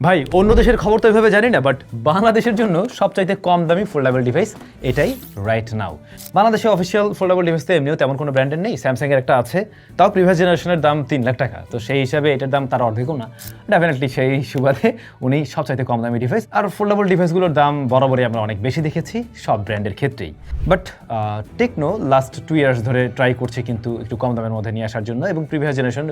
ভাই, অন্য দেশের খবর তো এভাবে জানি না বাট বাংলাদেশের জন্য সবচাইতে কম দামি ফোল্ডেবল ডিভাইস এটাই রাইট নাও বাংলাদেশে অফিসিয়াল ফোল্ডেবল ডিভাইস তো এমনিও তেমন কোনো ব্র্যান্ডের নেই স্যামসাং এর একটা আছে, তাও প্রিভিয়াস জেনারেশনের দাম তিন লাখ টাকা। তো সেই হিসাবে এটার দাম তার অর্ধেকও না। ডেফিনেটলি সেই সুবাদে উনি সবচাইতে কম দামি ডিভাইস আর ফোল্ডেবল ডিভাইসগুলোর দাম বরাবরই আমরা অনেক বেশি দেখেছি, সব ব্র্যান্ডের ক্ষেত্রেই। But Tecno last two years ধরে ট্রাই করছে কিন্তু একটু কম দামের মধ্যে নিয়ে আসার জন্য এবং previous generation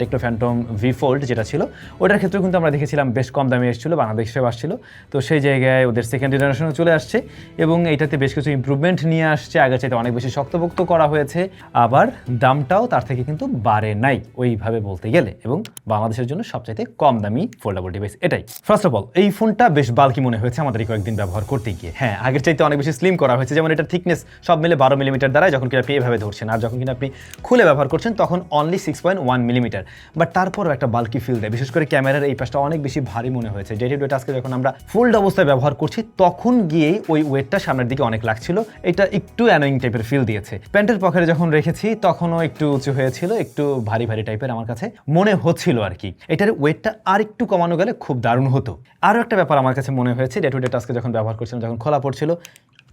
Tecno Phantom V Fold যেটা ছিল, ওটার ক্ষেত্রেও কিন্তু আমরা দেখেছিলাম বেশ কম দামে এসেছিল বাংলাদেশেও আসছিল। তো সেই জায়গায় ওদের সেকেন্ড জেনারেশনও চলে আসছে এবং এটাতে বেশ কিছু ইমপ্রুভমেন্ট নিয়ে আসছে। আগে চাইতে অনেক বেশি শক্তপোক্ত করা হয়েছে, আবার দামটাও তার থেকে কিন্তু বাড়ে নাই ওইভাবে বলতে গেলে এবং বাংলাদেশের জন্য সবচাইতে কম দামি ফোল্ডেবল ডিভাইস এটাই। ফার্স্ট অফ অল এই ফোনটা বেশ বাল্কি মনে হয়েছে আমাদের কয়েকদিন ব্যবহার করতে গিয়ে। হ্যাঁ আগের চাইতে অনেক বেশি স্লিম করা হয়েছে। যেমন এটার থিকনেস সব মিলে বারো মিলিমিটার দ্বারা যখন কিনা আপনি এভাবে ধরছেন, আর যখন কিনা আপনি খুলে ব্যবহার করছেন, তখন only six point one millimetre but তারপরও একটা বাল্কি ফিল দেয়, বিশেষ করে ক্যামেরার এই পাশটা অনেক বেশি ভারী মনে হয়েছে। ডেটি ডেট আজকে যখন আমরা ফোল্ড অবস্থায় ব্যবহার করছি, তখন গিয়েই ওই ওয়েটটা সামনের দিকে অনেক লাগছিল। এটা একটু অ্যানোয়িং টাইপের ফিল দিয়েছে। প্যান্টের পকেটে যখন রেখেছি, তখনও একটু উঁচু হয়েছিল, একটু ভারী ভারী টাইপের আমার কাছে মনে হচ্ছিল আর কি। এটার ওয়েটটা আর একটু কমানো গেলে খুব দারুণ হতো। আরও একটা ব্যাপার আমার কাছে মনে হয়েছে ডে টু ডে টাস্কে যখন ব্যবহার করছিলাম, যখন খোলা পড়ছিল,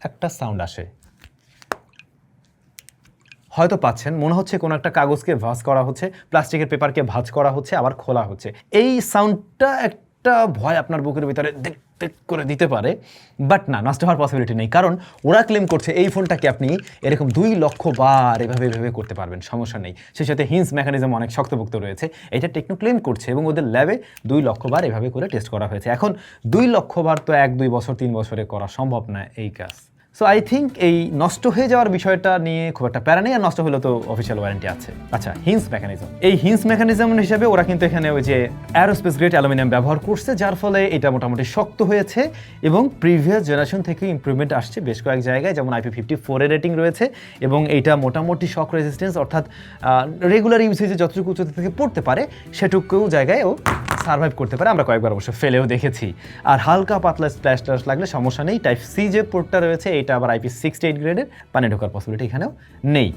একটা সাউন্ড আসে। হয়তো পাচ্ছেন। মনে হচ্ছে কোনো একটা কাগজকে ভাঁজ করা হচ্ছে, প্লাস্টিকের পেপারকে ভাঁজ করা হচ্ছে, আবার খোলা হচ্ছে। এই সাউন্ডটা একটা ভয় আপনার বুকের ভিতরে করে দিতে পারে, বাট না, নষ্ট হওয়ার পসিবিলিটি নেই। কারণ ওরা ক্লেম করছে এই ফোনটাকে আপনি এরকম দুই লক্ষ বার এভাবে এভাবে করতে পারবেন, সমস্যা নেই। সেই সাথে হিন্স মেকানিজম অনেক শক্তভুক্ত রয়েছে। এটা টেকনো ক্লেম করছে এবং ওদের ল্যাবে দুই লক্ষ বার এভাবে করে টেস্ট করা হয়েছে। এখন দুই লক্ষ বার তো এক, দুই বছর, তিন বছরে করা সম্ভব না এই কাজ। সো আই থিঙ্ক এই নষ্ট হয়ে যাওয়ার বিষয়টা নিয়ে খুব একটা প্যারা নেই, আর নষ্ট হলে তো অফিসিয়াল ওয়ারেন্টি আছে। আচ্ছা হিন্স মেকানিজম এই হিন্স মেকানিজম হিসেবে ওরা কিন্তু এখানে ওই যে অ্যারোস্পেস গ্রেড অ্যালুমিনিয়াম ব্যবহার করছে, যার ফলে এটা মোটামুটি শক্ত হয়েছে এবং প্রিভিয়াস জেনারেশন থেকে ইম্প্রুভমেন্ট আসছে বেশ কয়েক জায়গায়, যেমন আইপি ফিফটি ফোরের রেটিং রয়েছে এবং এইটা মোটামুটি শক রেজিস্ট্যান্স অর্থাৎ রেগুলার ইউসেজে যতটুকু উচ্চতা থেকে পড়তে পারে সেটুকু জায়গায়ও সার্ভাইভ করতে পারে। আমরা কয়েকবার অবশ্য ফেলেও দেখেছি। আর হালকা পাতলা স্প্ল্যাশ লাগলে সমস্যা নেই। টাইপ সি যে পোর্টটা রয়েছে এটা আবার আইপি সিক্সটি এইট গ্রেডের পানি ঢোকার পসিবিলিটি এখানেও নেই।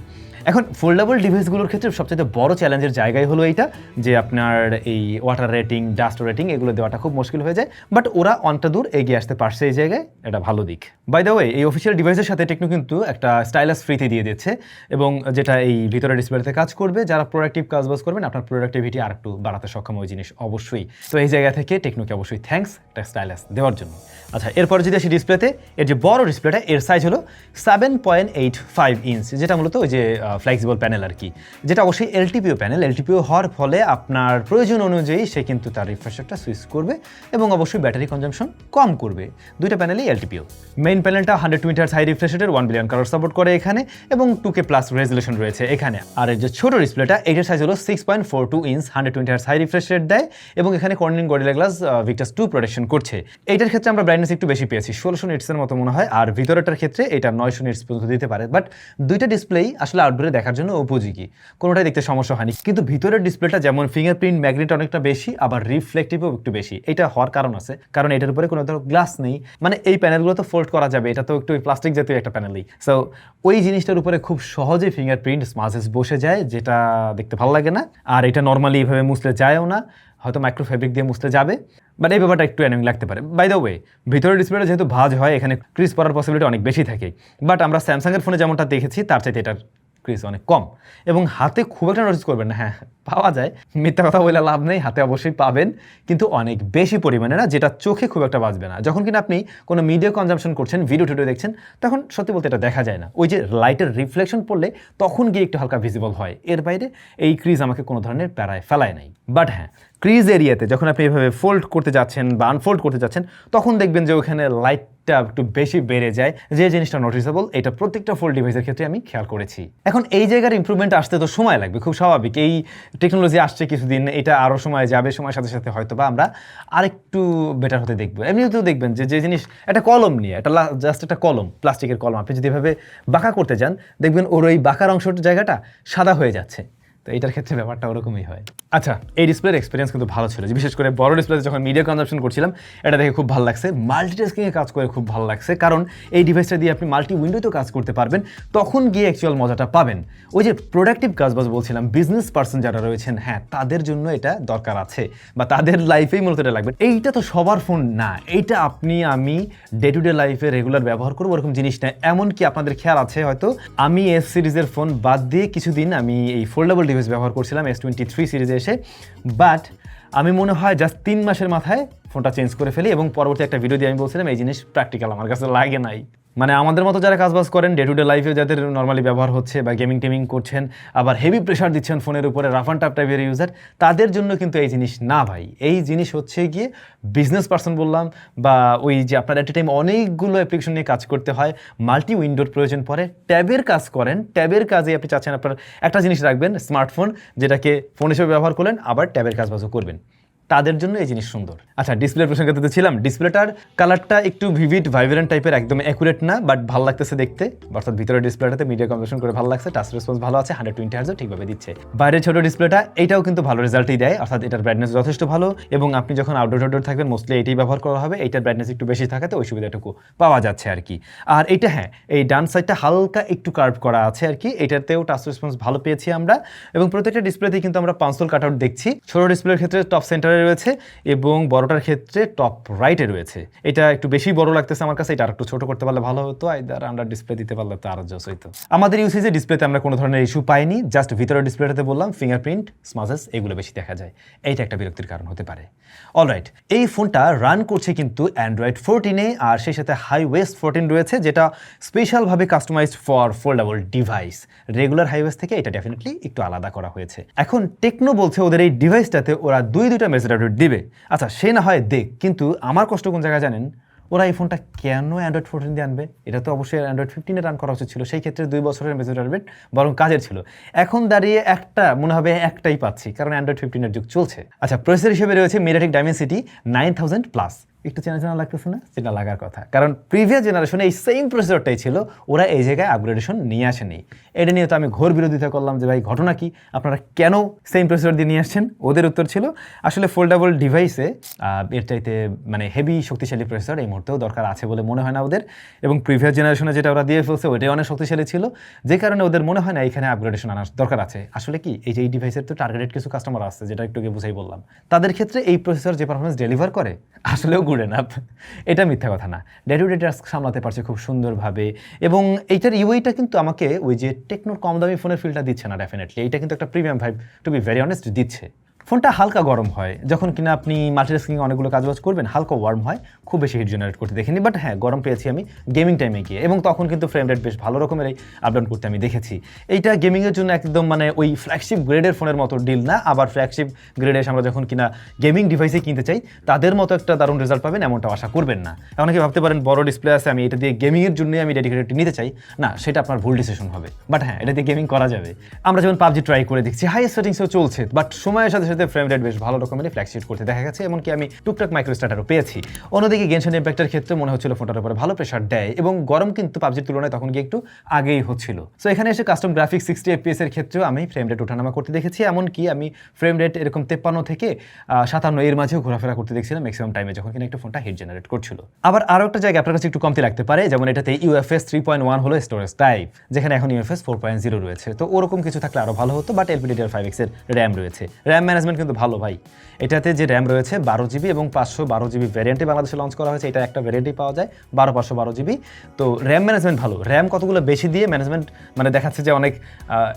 এখন ফোল্ডেবল ডিভাইসগুলোর ক্ষেত্রে সবচেয়ে বড় চ্যালেঞ্জের জায়গায় হলো এইটা, যে আপনার এই ওয়াটার রেটিং ডাস্ট রেটিং এগুলো দেওয়াটা খুব মুশকিল হয়ে যায়। বাট ওরা অনেকটা দূর এগিয়ে আসতে পারছে এই জায়গায়, এটা ভালো দিক। বাই দ্য ওয়ে এই অফিসিয়াল ডিভাইসের সাথে টেকনো কিন্তু একটা স্টাইলাস ফ্রিতে দিয়ে দিচ্ছে এবং যেটা এই ভিতরে ডিসপ্লেতে কাজ করবে, যারা প্রোডাক্টিভ কাজ বাজ করবেন, আপনার প্রোডাক্টিভিটি আর একটু বাড়াতে সক্ষম ওই জিনিস অবশ্যই। তো এই জায়গা থেকে টেকনোকে অবশ্যই থ্যাঙ্কস একটা স্টাইলাস দেওয়ার জন্য। আচ্ছা এরপর যদি আসি ডিসপ্লেতে এর যে বড় ডিসপ্লেটা এর সাইজ হলো seven point eight five inch যেটা মূলত ওই যে ফ্লেক্সিবল প্যানেল আর কি। যেটা অবশ্যই এলটিপিও প্যানেল এলটিপিও হওয়ার ফলে আপনার প্রয়োজন অনুযায়ী সে কিন্তু তার রিফ্রেশারটা সুইচ করবে এবং অবশ্যই ব্যাটারি কনজামশন কম করবে। দুইটা প্যানেলই এলটিপিও মেইন প্যানেলটা হান্ড্রেড মিটার হাই রিফ্রেশারের ওয়ান বিলিয়ন কালার সাপোর্ট করে এখানে এবং টু কে প্লাস রেজুলেশন রয়েছে এখানে। আর এর যে ছোট ডিসপ্লেটা এটার সাইজ হলো six point four two inch hundred twenty high refresh rate দেয় এবং এখানে Corning Gorilla Glass Victus two protection করছে। এইটার ক্ষেত্রে আমরা ব্রাইটনেস একটু বেশি পেয়েছি, ষোলোশো নিটসের মতো মনে হয়। আর ভিতরেটার ক্ষেত্রে এটা নয়শো নিটস পর্যন্ত দিতে পারে। বাট দুইটা ডিসপ্লেই আসলে আউটডোরে দেখার জন্য উপযোগী। কোনোটাই দেখতে সমস্যা হয়নি। কিন্তু ভিতরের ডিসপ্লেটা যেমন ফিঙ্গারপ্রিন্ট ম্যাগনেট অনেকটা বেশি, আবার রিফ্লেক্টিভও একটু বেশি। এটা হওয়ার কারণ আছে। কারণ এটার উপরে কোনো ধরো গ্লাস নেই। মানে এই প্যানেলগুলো তো ফোল্ড করা যাবে। এটা তো একটু প্লাস্টিক জাতীয় একটা প্যানেলই সো ওই জিনিসটার উপরে খুব সহজে ফিঙ্গারপ্রিন্ট স্মাজেস বসে যায়, যেটা দেখতে ভালো লাগে না। আর এটা নর্মালি এইভাবে মুছলে যায়ও না। হয়তো মাইক্রো ফেব্রিক দিয়ে মুছতে যাবে বাট এই ব্যাপারটা একটু অ্যানোয়িং লাগতে পারে। বাই দ্য ওয়ে ভিতরের ডিসপ্লেটা যেহেতু ভাজ হয়, এখানে ক্রিজ পড়ার পসিবিলিটি অনেক বেশি থাকে। বাট আমরা স্যামসাংয়ের ফোনে যেমনটা দেখেছি, তার চাইতে এটার ক্রিজ অনেক কম। এবং হাতে খুব একটা নোটিস করবেন না। হ্যাঁ পাওয়া যায়। মিথ্যা কথা বলে লাভ নেই, হাতে অবশ্যই পাবেন। কিন্তু অনেক বেশি পরিমাণে না, যেটা চোখে খুব একটা বাজবে না। যখন কিনা আপনি কোনো মিডিয়া কনজামশন করছেন ভিডিও টিডিও দেখছেন, তখন সত্যি বলতে এটা দেখা যায় না। ওই যে লাইটের রিফ্লেকশন পড়লে তখন গিয়ে একটু হালকা ভিজিবল হয়। এর বাইরে এই ক্রিজ আমাকে কোনো ধরনের প্যারায় ফেলায় নাই। বাট হ্যাঁ ক্রিজ এরিয়াতে যখন আপনি এভাবে ফোল্ড করতে যাচ্ছেন বা আনফোল্ড করতে যাচ্ছেন, তখন দেখবেন যে ওখানে লাইটটা একটু বেশি বেড়ে যায়। যে জিনিসটা নোটিসেবল এটা প্রত্যেকটা ফোল্ড ডিভাইসের ক্ষেত্রে আমি খেয়াল করেছি। এখন এই জায়গার ইমপ্রুভমেন্ট আসতে তো সময় লাগবে, খুব স্বাভাবিক। এই টেকনোলজি আসছে কিছুদিন, এটা আরও সময় যাবে, সময়ের সাথে সাথে হয়তো বা আমরা আরেকটু বেটার হতে দেখব। এমনিতেও দেখবেন যে যে জিনিস, একটা কলম নিয়ে, একটা জাস্ট একটা কলম প্লাস্টিকের কলম, আপনি যদি এভাবে বাঁকা করতে যান, দেখবেন ওর ওই বাঁকার অংশটার জায়গাটা সাদা হয়ে যাচ্ছে। তো এটার ক্ষেত্রে ব্যাপারটা ওরকমই হয়। আচ্ছা এই ডিসপ্লের এক্সপিরিয়েন্স কিন্তু ভালো ছিল যে, বিশেষ করে বড় ডিসপ্লেতে যখন মিডিয়া কনজাপশন করছিলাম, এটা দেখে খুব ভালো লাগছে। মাল্টিটাস্কিংয়ে কাজ করে খুব ভালো লাগছে, কারণ এই ডিভাইসটা দিয়ে আপনি মাল্টি উইন্ডোতেও কাজ করতে পারবেন, তখন গিয়ে অ্যাকচুয়াল মজাটা পাবেন। ওই যে প্রোডাক্টিভ কাজ বাজ বলছিলাম বিজনেস পার্সন যারা রয়েছেন হ্যাঁ তাদের জন্য এটা দরকার আছে, বা তাদের লাইফেই মূলত এটা লাগবে। এইটা তো সবার ফোন না, এইটা আপনি, আমি ডে টু ডে লাইফে রেগুলার ব্যবহার করব, ওরকম জিনিস না। এমনকি আপনাদের খেয়াল আছে হয়তো, আমি এস সিরিজের ফোন বাদ দিয়ে কিছুদিন আমি এই ফোল্ডেবল ডিভাইস ব্যবহার করছিলাম এস টোয়েন্টি থ্রি সিরিজে এসে। বাট আমি মনে হয় জাস্ট তিন মাসের মাথায় ফোনটা চেঞ্জ করে ফেলি এবং পরবর্তী একটা ভিডিও দিয়ে আমি বলছিলাম, এই জিনিস প্র্যাকটিক্যাল আমার কাছে লাগে নাই। মানে আমাদের মতো যারা কাজবাজ করেন ডে টু ডে লাইফে যাদের নর্মালি ব্যবহার হচ্ছে বা গেমিং টেমিং করছেন, আবার হেভি প্রেশার দিচ্ছেন ফোনের উপরে রাফ অ্যান্ড টাপ টাইপের ইউজার তাদের জন্য কিন্তু এই জিনিস না ভাই। এই জিনিস হচ্ছে গিয়ে বিজনেস পার্সন বললাম বা ওই যে আপনার এট টাইম অনেকগুলো অ্যাপ্লিকেশন নিয়ে কাজ করতে হয় মাল্টি উইন্ডোর প্রয়োজন পড়ে, ট্যাবের কাজ করেন, ট্যাবের কাজে আপনি চাচ্ছেন আপনার একটা জিনিস রাখবেন স্মার্টফোন যেটাকে ফোন হিসেবে ব্যবহার করলেন, আবার ট্যাবের কাজবাজও করবেন। তাদের জন্য এই জিনিস সুন্দর। আচ্ছা ডিসপ্লে প্রসঙ্গে তো ছিলাম। ডিসপ্লেটার কালারটা একটু ভিভিড ভাইব্রেন্ট টাইপের একদম অ্যাকুরেট না বাট ভালো লাগতেছে দেখতে। অর্থাৎ ভিতরে ডিসপ্লেটাতে মিডিয়া কম্বিনেশন করে ভালো লাগছে টাচ রেসপন্স ভালো আছে হান্ড্রেড টোয়েন্টি হার্জও ঠিকভাবে দিচ্ছে। বাইরের ছোট ডিসপ্লেটা, এটাও কিন্তু ভালো রেজাল্টই দেয়, অর্থাৎ এটার ব্রাইটনেস যথেষ্ট ভালো, এবং আপনি যখন আউটডোর আউটডোর থাকবেন মোস্টলি এটাই ব্যবহার করা হবে এইটার ব্রাইটনেস একটু বেশি থাকাতে ওই সুবিধাটুকু পাওয়া যাচ্ছে আর কি। আর এটা হ্যাঁ এই ডান সাইডটা হালকা একটু কার্ভ করা আছে আর কি, এটাতেও টাচ রেসপন্স ভালো পেয়েছি আমরা, এবং প্রত্যেকটা ডিসপ্লেতেই কিন্তু আমরা পাঁচশোল কাট আউট দেখছি। ছোট ডিসপ্লের ক্ষেত্রে টপ সেন্টারে রয়েছে এবং বড়টার ক্ষেত্রে টপ রাইটে রয়েছে। এটা একটু বেশি বড় লাগতেছে আমার কাছে, এটা আর একটু ছোট করতে পারলে ভালো হতো আইদার আন্ডার ডিসপ্লে দিতে পারলে তো আরও জস হইতো। আমাদের ইউসেজে ডিসপ্লেতে আমরা কোনো ধরনের ইস্যু পাইনি জাস্ট ভিতরের ডিসপ্লেটাতে বললাম ফিঙ্গারপ্রিন্ট স্মাজেস এগুলো বেশি দেখা যায়। এইটা একটা বিরক্তির কারণ হতে পারে। অলরাইট এই ফোনটা রান করছে কিন্তু অ্যান্ড্রয়েড ফোরটিনে আর সেই সাথে হাই ওয়েস্ট ফোরটিন রয়েছে, যেটা স্পেশালভাবে customised for foldable device regular highways থেকে এটা ডেফিনেটলি একটু আলাদা করা হয়েছে। এখন টেকনো বলছে ওদের এই ডিভাইসটাতে ওরা দুই দুইটা আপডেট দিবে। আচ্ছা সে না হয় দেখ, কিন্তু আমার কষ্ট কোন জায়গায় জানেন? ওরা এই ফোনটা কেন অ্যান্ড্রয়েড ফোরটিন দিয়ে আনবে? এটা তো অবশ্যই অ্যান্ড্রয়েড ফিফটিনে রান করা উচিত ছিল, সেই ক্ষেত্রে দুই বছরের মেজর রেট বরং কাজের ছিল। এখন দাঁড়িয়ে একটা, মনে হবে একটাই পাচ্ছি, কারণ অ্যান্ড্রয়েড ফিফটিনের যুগ চলছে। আচ্ছা প্রসেসর হিসেবে রয়েছে MediaTek Dimensity nine thousand plus একটু চেনা চেনা লাগতেছে না? সেটা লাগার কথা। কারণ প্রিভিয়াস জেনারেশনে এই সেম প্রসেসরটাই ছিল, ওরা এই জায়গায় আপগ্রেডেশন নিয়ে আসেনি। এটা নিয়ে তো আমি ঘোর বিরোধিতা করলাম যে, ভাই, ঘটনা কি? আপনারা কেন সেম প্রসেসর দিয়ে নিয়ে আসছেন? ওদের উত্তর ছিল, আসলে ফোল্ডেবল ডিভাইসে এর চাইতে মানে হেভি শক্তিশালী প্রসেসর এই মুহূর্তেও দরকার আছে বলে মনে হয় না ওদের। এবং প্রিভিয়াস জেনারেশনে যেটা ওরা দিয়ে ফেলছে, ওইটাই অনেক শক্তিশালী ছিল। যে কারণে ওদের মনে হয় না এখানে আপগ্রেডেশন আনার দরকার আছে। আসলে কি, এই যে, এই ডিভাইসের তো টার্গেটেড কিছু কাস্টমার আছে যেটা একটু বুঝাই বললাম। তাদের ক্ষেত্রে এই প্রসেসর যে পারফরমেন্স ডেলিভার করে, আসলেও গুড এনাফ এটা মিথ্যা কথা না। ডে টু ডে টাস্ক সামলাতে পারছে খুব সুন্দরভাবে এবং এইটার ইউআইটা কিন্তু আমাকে ওই যে টেকনোর কম দামি ফোনের ফিলটা দিচ্ছে না ডেফিনেটলি এটা কিন্তু একটা premium vibe to be very honest দিচ্ছে। ফোনটা হালকা গরম হয়। যখন কিনা আপনি মাল্টিটাস্কিং অনেকগুলো কাজবাজ করবেন, হালকা ওয়ার্ম হয়, খুব বেশি হিট জেনারেট করতে দেখিনি বাট হ্যাঁ গরম পেয়েছি আমি গেমিং টাইমে গিয়ে। এবং তখন কিন্তু ফ্রেম রেট বেশ ভালো রকমের এই আপডাউন করতে আমি দেখেছি। এইটা গেমিংয়ের জন্য একদম মানে ওই ফ্ল্যাগশিপ গ্রেডের ফোনের মতো ডিল না। আবার ফ্ল্যাগশিপ গ্রেডে আমরা যখন কিনা গেমিং ডিভাইসে কিনতে চাই, তাদের মতো একটা দারুণ রেজাল্ট পাবেন এমনটা আশা করবেন না। অনেকে ভাবতে পারেন, বড় ডিসপ্লে আছে, আমি এটা দিয়ে গেমিংয়ের জন্যই আমি ডেডিকেটেড নিতে চাই। না, সেটা আপনার ভুল ডিসিশন হবে। বাট হ্যাঁ এটা দিয়ে গেমিং করা যাবে। আমরা যেমন পাবজি ট্রাই করে দেখছি হাই সেটিংসেও চলছে বাট সময়ের সাথে সাথে ফ্রেম রেট বেশ ভালো রকমের ফ্ল্যাগশিট করতে দেখা গেছে, এমনকি আমি টুকটাক মাইক্রো স্টার্টারও পেয়েছি। অন্যদিকে গেনশন ইম্প্যাক্টের ক্ষেত্রে মনে হচ্ছিল ফোনটার উপরে ভালো প্রেশার দেয় এবং গরম কিন্তু পাবজির তুলনায় তখন গিয়ে একটু আগেই হচ্ছিল। সো এখানে এসে কাস্টম গ্রাফিক্স সিক্সটি এফপিএস এর ক্ষেত্রেও আমি ফ্রেম রেট ওঠানামা করতে দেখেছি, এমনকি আমি ফ্রেম রেট এরকম তেপ্পান্ন থেকে সাতান্ন এর মাঝেও ঘোরাফেরা করতে দেখছিলাম ম্যাক্সিমাম টাইমে যখন কিনা একটু ফোনটা হিট জেনারেট করছিল। আবার আরও একটা জায়গা আপনার কাছে একটু কমতি লাগতে পারে, যেমন এটাতে ইউএফএস থ্রি পয়েন্ট ওয়ান হলো স্টোরেজ টাইপ যেখানে এখন ইউএফএস ফোর পয়েন্ট জিরো রয়েছে। তো ওরকম কিছু থাকলে আরও ভালো হতো বাট এলপিডিআর ফাইভ এক্সের র্যাম রয়েছে। র্যাম ম্যানেজমেন্ট কিন্তু ভালো ভাই। এটাতে যে র্যাম রয়েছে, বারো জিবি এবং পাঁচশো বারো জিবি ভ্যারিয়েন্টে বাংলাদেশে লঞ্চ করা হয়েছে, এটা একটা ভ্যারিয়েন্টই পাওয়া যায়, বারো, পাঁচশো বারো জিবি তো র্যাম ম্যানেজমেন্ট ভালো। র্যাম কতগুলো বেশি দিয়ে ম্যানেজমেন্ট মানে দেখাচ্ছে যে অনেক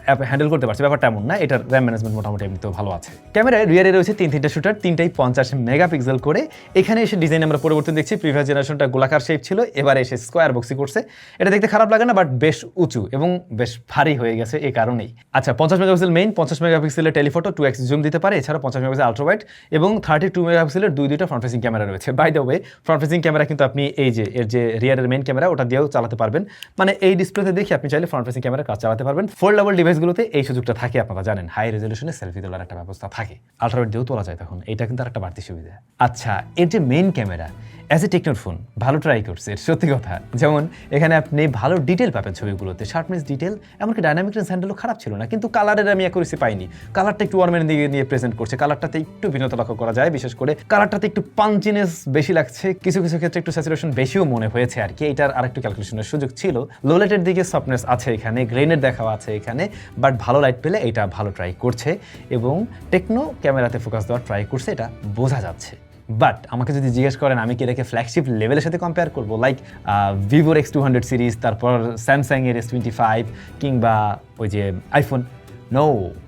অ্যাপ হ্যান্ডেল করতে পারছে, ব্যাপারটা এমন না, এটার র্যাম ম্যানেজমেন্ট মোটামুটি এমনিতেও ভালো আছে। ক্যামেরায় রিয়ারে রয়েছে তিন তিনটা শুটার তিনটাই পঞ্চাশ মেগাপিক্সেল করে। এখানে এসে ডিজাইন আমরা পরিবর্তন দেখছি প্রিভিয়াস জেনারেশনটা গোলাকার শেপ ছিল, এবার এসে স্কোয়ার বক্সি করছে। এটা দেখতে খারাপ লাগে না বাট বেশ উঁচু এবং বেশ ভারী হয়ে গেছে এই কারণেই। আচ্ছা পঞ্চাশ মেগাপিক্সেল মেইন পঞ্চাশ মেগাপিক্সেলের টেলিফোটো টু এক্স জুম দিতে পারে। এছাড়া পঞ্চাশ মেগাপিক্সেল আলট্রাওয়াইড এবং থার্টি টু মেগাপিক্সেলের দুই দুইটা ফ্রন্ট ফেসিং ক্যামেরা রয়েছে। By the way front facing camera কিন্তু আপনি এই যে, এর যে রিয়ারের মেন ক্যামেরা ওটা দিয়েও চালাতে পারবেন। মানে এই ডিসপ্লেতে দেখে আপনি চাইলে ফ্রন্ট ফেসিং ক্যামেরা কাজ চালাতে পারবেন। লেভেল ডিভাইসগুলোতে এই সুযোগটা থাকে, আপনারা জানেন। হাই রেজলিউশনে সেলফি তোলার একটা ব্যবস্থা থাকে। আলট্রাওয়াইড দিয়েও তোলা যায় তখন। এটা কিন্তু আর একটা বাড়তি সুবিধা। আচ্ছা এর যে মেন ক্যামেরা অ্যাজ এ টেকনোর ফোন ভালো ট্রাই করছে সত্যি কথা। যেমন, এখানে আপনি ভালো ডিটেল পাবেন ছবিগুলোতে শার্পনেস ডিটেল এমনকি ডাইনামিক রেঞ্জ হ্যান্ডেলও খারাপ ছিল না, কিন্তু কালারের আমি অ্যাকুরেসি পাইনি। কালারটা একটু ওয়ার্মের দিকে নিয়ে প্রেজেন্ট করছে কালারটাতে একটু ভিন্নতা লক্ষ্য করা যায়, বিশেষ করে কালারটাতে একটু পাঞ্চিনেস বেশি লাগছে, কিছু কিছু ক্ষেত্রে একটু স্যাচুরেশন বেশিও মনে হয়েছে আর কি, এটার আরেকটু ক্যালকুলেশনের সুযোগ ছিল। লোলেটের দিকে সফটনেস আছে এখানে গ্রেনের দেখাও আছে এখানে বাট ভালো লাইট পেলে এটা ভালো ট্রাই করছে, এবং টেকনো ক্যামেরাতে ফোকাস দেওয়ার ট্রাই করছে, এটা বোঝা যাচ্ছে। বাট আমাকে যদি জিজ্ঞেস করেন, আমি কি এটাকে ফ্ল্যাগশিপ লেভেলের সাথে কম্পেয়ার করব? লাইক ভিভোর এক্স টু হান্ড্রেড সিরিজ তারপর স্যামসাং এর এস টোয়েন্টি ফাইভ কিংবা ওই যে আইফোন নো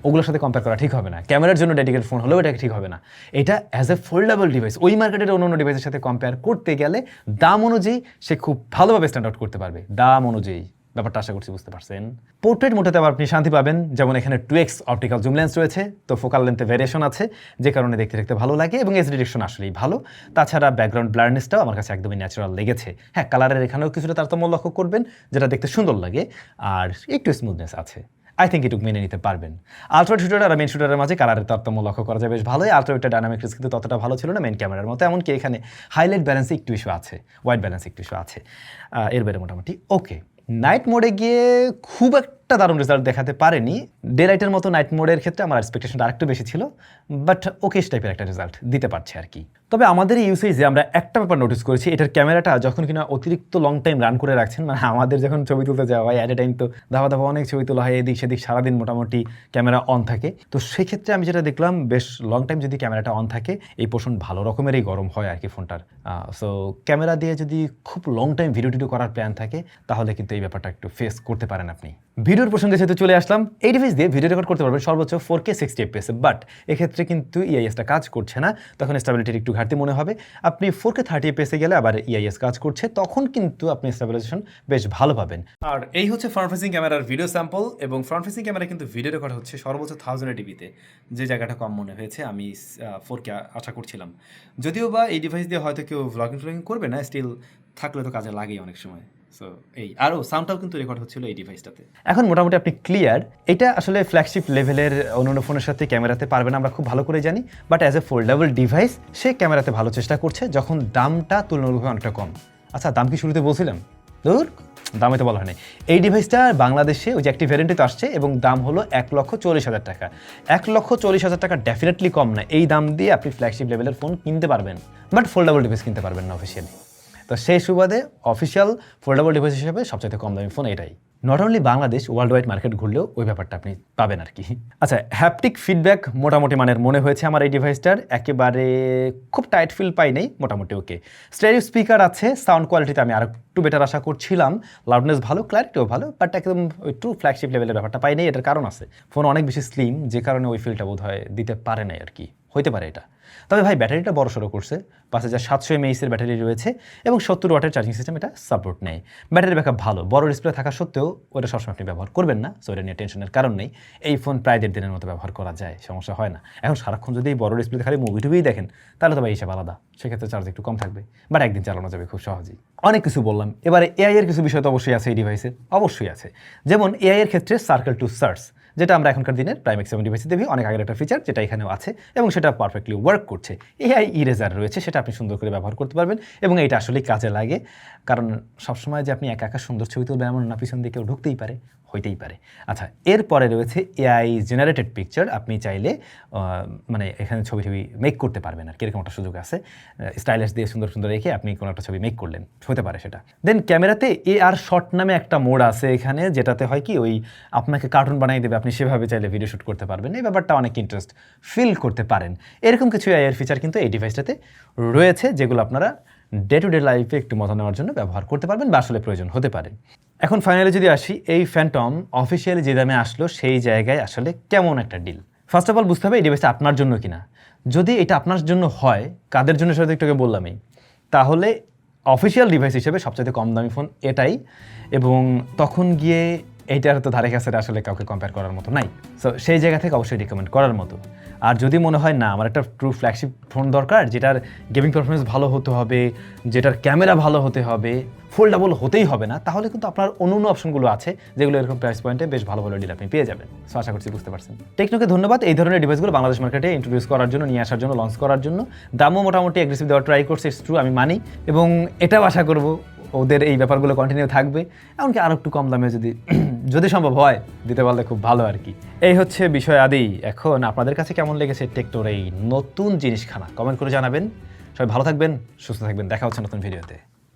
ওগুলোর সাথে কম্পেয়ার করা ঠিক হবে না। ক্যামেরার জন্য ডেডিকেট ফোন হলেও এটা ঠিক হবে না। এটা অ্যাজ এ ফোল্ডেবল ডিভাইস ওই মার্কেটের অন্য অন্য ডিভাইসের সাথে কম্পেয়ার করতে গেলে দাম অনুযায়ী সে খুব ভালোভাবে স্ট্যান্ড আউট করতে পারবে। দাম অনুযায়ী। ব্যাপারটা আশা করছি বুঝতে পারছেন। পোর্ট্রেট মোটেতে আবার আপনি শান্তি পাবেন। যেমন এখানে two X optical zoom lens রয়েছে, তো ফোকাল লেন্থে ভ্যারিয়েশন আছে, যে কারণে দেখতে দেখতে ভালো লাগে এবং এস ডিরেকশন আসলেই ভালো। তাছাড়া ব্যাকগ্রাউন্ড ব্লারনেসটাও আমার কাছে একদমই ন্যাচারাল লেগেছে। হ্যাঁ কালারের এখানেও কিছুটা তারতম্য লক্ষ্য করবেন, যেটা দেখতে সুন্দর লাগে, আর একটু স্মুথনেস আছে। আই থিঙ্ক এটুকু মেনে নিতে পারবেন। আলট্রা শুটার আর মেন শুটারের মাঝে কালারের তারতম্য লক্ষ্য করা যায় বেশ ভালোই। আলট্রা ডাইনামিক রিস্ক কিন্তু ততটা ভালো ছিল না মেন ক্যামেরার মতো, এমনকি এখানে হাইলাইট ব্যালেন্সে একটু ইস্যু আছে হোয়াইট ব্যালেন্স একটু ইস্যু আছে। এর বাইরে মোটামুটি ওকে নাইট মোডে গিয়ে খুব একটা দারুণ রেজাল্ট দেখাতে পারেনি। ডে লাইটের মতো নাইট মোডের ক্ষেত্রে আমার এক্সপেকটেশনটা আরেকটু বেশি ছিল বাট ওকেশ টাইপের একটা রেজাল্ট দিতে পারছে আর কি। তবে আমাদের এই ইউসেজে আমরা একটা ব্যাপার নোটিস করেছি, এটার ক্যামেরাটা যখন কিনা অতিরিক্ত লং টাইম রান করে রাখছেন মানে আমাদের যখন ছবি তুলতে যাওয়া হয় অ্যাট এ টাইম তো ধাবা ধাবা অনেক ছবি তোলা হয়, এদিক সেদিক সারাদিন মোটামুটি ক্যামেরা অন থাকে। তো সেক্ষেত্রে আমি যেটা দেখলাম, বেশ লং টাইম যদি ক্যামেরাটা অন থাকে, এই পোর্শন ভালো রকমেরই গরম হয় আর কি ফোনটার সো ক্যামেরা দিয়ে যদি খুব লং টাইম ভিডিও টিডিও করার প্ল্যান থাকে, তাহলে কিন্তু এই ব্যাপারটা একটু ফেস করতে পারেন আপনি। ভিডিওর প্রসঙ্গে যেহেতু চলে আসলাম, এই ডিভাইস দিয়ে ভিডিও রেকর্ড করতে পারবেন সর্বোচ্চ four K sixty FPS but এক্ষেত্রে কিন্তু ইআইএসটা কাজ করছে না, তখন স্টেবিলিটির একটু ঘাটতি মনে হবে। আপনি ফোর কে থার্টি পেসে গেলে আবার ইআইএস কাজ করছে, তখন কিন্তু আপনি স্টেবিলাইজেশন বেশ ভালো পাবেন। আর এই হচ্ছে ফ্রন্ট ফেসিং ক্যামেরার ভিডিও স্যাম্পল এবং ফ্রন্ট ফেসিং ক্যামেরা কিন্তু ভিডিও রেকর্ড হচ্ছে সর্বোচ্চ থাউজেন্ড টিভিতে যে জায়গাটা কম মনে হয়েছে, আমি ফোর কে আশা করছিলাম। যদিও বা এই ডিভাইস দিয়ে হয়তো কেউ ভ্লগিং ফ্লগিং করবে না স্টিল থাকলে তো কাজে লাগেই অনেক সময়। এই আরও সাউন্ডটাও কিন্তু রেকর্ড হচ্ছিল এই ডিভাইসটাতে এখন মোটামুটি আপনি ক্লিয়ার এটা আসলে ফ্ল্যাগশিপ লেভেলের অন্যান্য ফোনের সাথে ক্যামেরাতে পারবেন আমরা খুব ভালো করে জানি but as a foldable device সে ক্যামেরাতে ভালো চেষ্টা করছে, যখন দামটা তুলনামূলকভাবে অনেকটা কম। আচ্ছা দাম কি শুরুতে বলছিলাম? দূর দামে তো বলা হয়নি। এই ডিভাইসটা বাংলাদেশে ওই যে একটি ভ্যারিয়েন্টে তো আসছে, এবং দাম হলো এক লক্ষ চল্লিশ হাজার টাকা। এক লক্ষ চল্লিশ হাজার টাকা ডেফিনেটলি কম না, এই দাম দিয়ে আপনি ফ্ল্যাগশিপ লেভেলের ফোন কিনতে পারবেন বাট ফোল্ডেবল ডিভাইস কিনতে পারবেন না অফিসিয়ালি তো সেই সুবাদে অফিসিয়াল ফোল্ডেবল ডিভাইস হিসেবে সবচেয়ে কম দামি ফোন এটাই। Not only Bangladesh world wide market ঘুরলেও ওই ব্যাপারটা আপনি পাবেন আর কি। আচ্ছা হ্যাপটিক ফিডব্যাক মোটামুটি মানের মনে হয়েছে আমার এই ডিভাইসটার একেবারে খুব টাইট ফিল পাই নাই, মোটামুটি ওকে স্টেরিও স্পিকার আছে সাউন্ড কোয়ালিটিতে আমি আর একটু বেটার আশা করছিলাম। লাউডনেস ভালো ক্ল্যারিটিও ভালো বাট একদম ওই টু ফ্ল্যাগশিপ লেভেলের ব্যাপারটা পাই নাই, এটার কারণ আছে। ফোন অনেক বেশি স্লিম যে কারণে ওই ফিলটা বোধ হয় দিতে পারে নাই আর কি। হইতে পারে এটা। তবে ভাই, ব্যাটারিটা বড় সড়ো করছে। পাঁচ হাজার সাতশো এমএইচের ব্যাটারি রয়েছে এবং সত্তর ওয়াটের চার্জিং সিস্টেম এটা সাপোর্ট নেয় ব্যাটারি ব্যাকআপ ভালো। বড় ডিসপ্লে থাকা সত্ত্বেও ওটা সবসময় আপনি ব্যবহার করবেন না। সো এটা নিয়ে টেনশনের কারণ নেই। এই ফোন প্রায় দেড় দিনের মতো ব্যবহার করা যায়। সমস্যা হয় না। এখন সারাক্ষণ যদি এই বড় ডিসপ্লে খালি মুভি টুবিই দেখেন, তাহলে তো ভাই হিসাব আলাদা। সেক্ষেত্রে চার্জ একটু কম থাকবে। বাট একদিন চালানো যাবে খুব সহজেই। অনেক কিছু বললাম। এবারে এআই এর কিছু বিষয় তো অবশ্যই আছে এই ডিভাইসে অবশ্যই আছে। যেমন এআই এর ক্ষেত্রে সার্কেল টু সার্চ যেটা আমরা এখনকার দিনের প্রাইম এক্স ডিভাইসে দেবি অনেক আগের একটা ফিচার যেটা এখানেও আছে এবং সেটা পারফেক্টলি ওয়ার্ক করছে। এআই ইরেজার রয়েছে, সেটা আপনি সুন্দর করে ব্যবহার করতে পারবেন এবং এটা আসলেই কাজে লাগে। কারণ সবসময় যে আপনি একা একা সুন্দর ছবি তুলবেন এমন না, পিছন দিকেও ঢুকতেই পারে। হইতেই পারে। আচ্ছা এরপরে রয়েছে এআই জেনারেটেড পিকচার আপনি চাইলে মানে এখানে ছবি ছবি মেক করতে পারবেন আর কীরকম একটা সুযোগ আছে। স্টাইলিশ দিয়ে সুন্দর সুন্দর রেখে আপনি কোনো একটা ছবি মেক করলেন, হতে পারে সেটা। দেন ক্যামেরাতে এ আর শর্ট নামে একটা মোড আছে এখানে, যেটাতে হয় কি ওই আপনাকে কার্টুন বানিয়ে দেবে, আপনি সেভাবে চাইলে ভিডিও শ্যুট করতে পারবেন। এই ব্যাপারটা অনেক ইন্টারেস্ট ফিল করতে পারেন। এরকম কিছু এআইয়ের ফিচার কিন্তু এই ডিভাইসটাতে রয়েছে, যেগুলো আপনারা ডে টু ডে লাইফে একটু মজা নেওয়ার জন্য ব্যবহার করতে পারবেন বা আসলে প্রয়োজন হতে পারে। এখন ফাইনালি যদি আসি, এই ফ্যান্টম অফিসিয়ালি যে দামে আসলো, সেই জায়গায় আসলে কেমন একটা ডিল ফার্স্ট অফ অল বুঝতে হবে এই ডিভাইসটা আপনার জন্য কিনা। যদি এটা আপনার জন্য হয়, কাদের জন্য সেটা একটু বললামই, তাহলে অফিসিয়াল ডিভাইস হিসেবে সবচেয়ে কম দামি ফোন এটাই। এবং তখন গিয়ে এইটার তো ধারে কাছে আসলে কাউকে কম্পেয়ার করার মতো নাই। সো সেই জায়গা থেকে অবশ্যই রিকমেন্ড করার মতো। আর যদি মনে হয়, না, আমার একটা ট্রু ফ্ল্যাগশিপ ফোন দরকার, যেটার গেমিং পারফরমেন্স ভালো হতে হবে, যেটার ক্যামেরা ভালো হতে হবে ফোল্ডাবল হতেই হবে না, তাহলে কিন্তু আপনার অন্য অন্য অপশনগুলো আছে, যেগুলো এরকম প্রাইস পয়েন্টে বেশ ভালো ভালো ডিল আপনি পেয়ে যাবেন। সো আশা করছি বুঝতে পারছেন। টেকনোকে ধন্যবাদ। এই ধরনের ডিভাইসগুলো বাংলাদেশ মার্কেটে ইন্ট্রোডিউস করার জন্য, নিয়ে আসার জন্য লঞ্চ করার জন্য। দামও মোটামুটি অ্যাগ্রেসিভ দেওয়ার ট্রাই করছে ট্রু আমি মানি। এবং এটাও আশা করব ওদের এই ব্যাপারগুলো কন্টিনিউ থাকবে। এমনকি আরও একটু কম দামে যদি যদি সম্ভব হয়, দিতে পারলে খুব ভালো আর কি। এই হচ্ছে বিষয় আদি। এখন আপনাদের কাছে কেমন লেগেছে টেকটোর এই নতুন জিনিসখানা? কমেন্ট করে জানাবেন। সবাই ভালো থাকবেন, সুস্থ থাকবেন। দেখা হচ্ছে নতুন ভিডিওতে